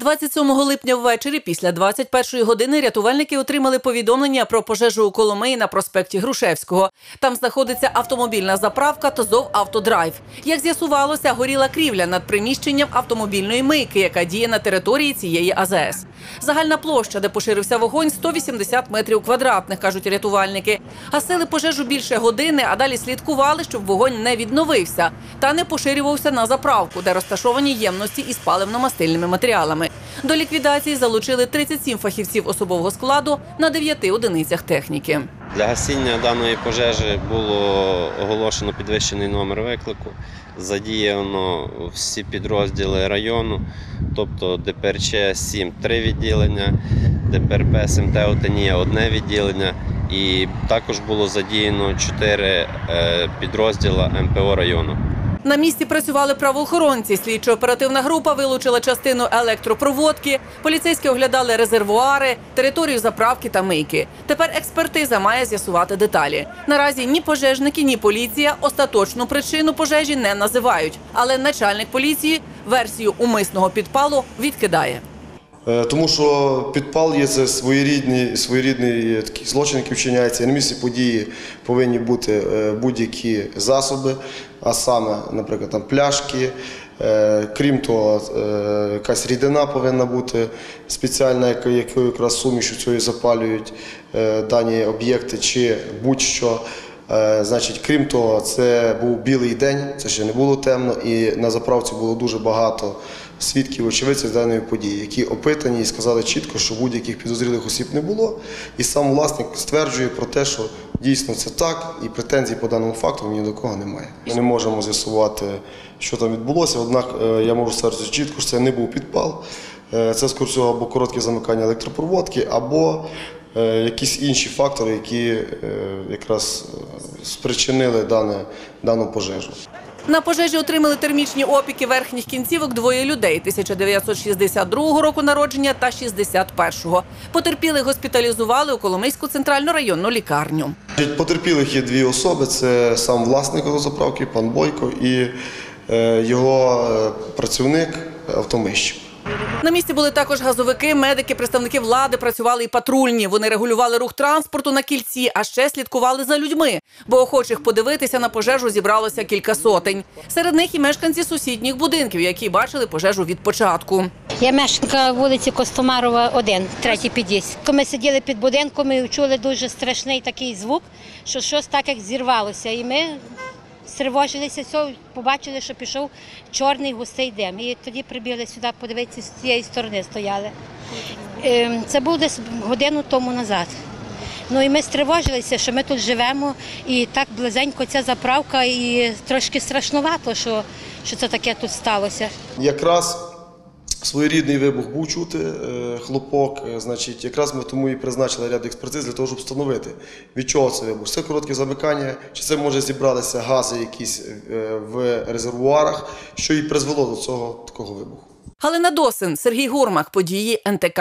27 липня ввечері після 21 години рятувальники отримали повідомлення про пожежу у Коломиї на проспекті Грушевського. Там знаходиться автомобільна заправка Тозов Автодрайв. Як з'ясувалося, горіла крівля над приміщенням автомобільної мийки, яка діє на території цієї АЗС. Загальна площа, де поширився вогонь, 180 метрів квадратних, кажуть рятувальники. Гасили пожежу більше години, а далі слідкували, щоб вогонь не відновився та не поширювався на заправку, де розташовані ємності із паливно-мастильними матеріалами. До ліквідації залучили 37 фахівців особового складу на 9 одиницях техніки. Для гасіння даної пожежі було оголошено підвищений номер виклику. Задіяно всі підрозділи району, тобто ДПРЧ 7 – 3 відділення, ДПРП СМТ Отенія – одне відділення. І також було задіяно 4 підрозділа МПО району. На місці працювали правоохоронці. Слідчо-оперативна група вилучила частину електропроводки. Поліцейські оглядали резервуари, територію заправки та мийки. Тепер експертиза має з'ясувати деталі. Наразі ні пожежники, ні поліція остаточну причину пожежі не називають. Але начальник поліції версію умисного підпалу відкидає. Е, Тому що підпал є це своєрідний, своєрідний такий злочин, який вчиняється. На місці події повинні бути е, будь-які засоби, а саме, наприклад, там пляшки. Е, Крім того, е, якась рідина повинна бути спеціальна, якою якраз сумішю цією запалюють е, дані об'єкти чи будь-що. Е, Значить, крім того, це був білий день, це ще не було темно, і на заправці було дуже багато свідків, очевидців даної події, які опитані і сказали чітко, що будь-яких підозрілих осіб не було. І сам власник стверджує про те, що дійсно це так, і претензій по даному факту ні до кого немає. Ми не можемо з'ясувати, що там відбулося, однак е, я можу стверджувати чітко, що це не був підпал. Е, Це, скоріше або коротке замикання електропроводки, або е, якісь інші фактори, які якраз спричинили дане, дану пожежу. На пожежі отримали термічні опіки верхніх кінцівок двоє людей 1962 року народження та 61-го. Потерпілих госпіталізували у Коломийську центральну районну лікарню. Потерпілих є дві особи: це сам власник заправки, пан Бойко, і е, його е, працівник автомищик. На місці були також газовики, медики, представники влади працювали і патрульні. Вони регулювали рух транспорту на кільці, а ще слідкували за людьми, бо охочих подивитися на пожежу зібралося кілька сотень. Серед них і мешканці сусідніх будинків, які бачили пожежу від початку. Я мешканка вулиці Костомарова, 1, третій під'їзд. Ми сиділи під будинком і чули дуже страшний такий звук, що щось так як зірвалося. І ми стривожилися, побачили, що пішов чорний густий дим. І тоді прибігли сюди, подивитися, з цієї сторони стояли. Ем, Це був десь годину тому назад. Ну і ми стривожилися, що ми тут живемо, і так близенько ця заправка, і трошки страшнувато, що, що це таке тут сталося. Якраз своєрідний вибух був чути, е, хлопок. е, Значить, якраз ми тому і призначили ряд експертиз для того, щоб встановити, від чого це вибух. Це коротке замикання, чи це може зібратися гази якісь е, в резервуарах, що і призвело до цього такого вибуху. Галина Досин, Сергій Гурмах, події НТК.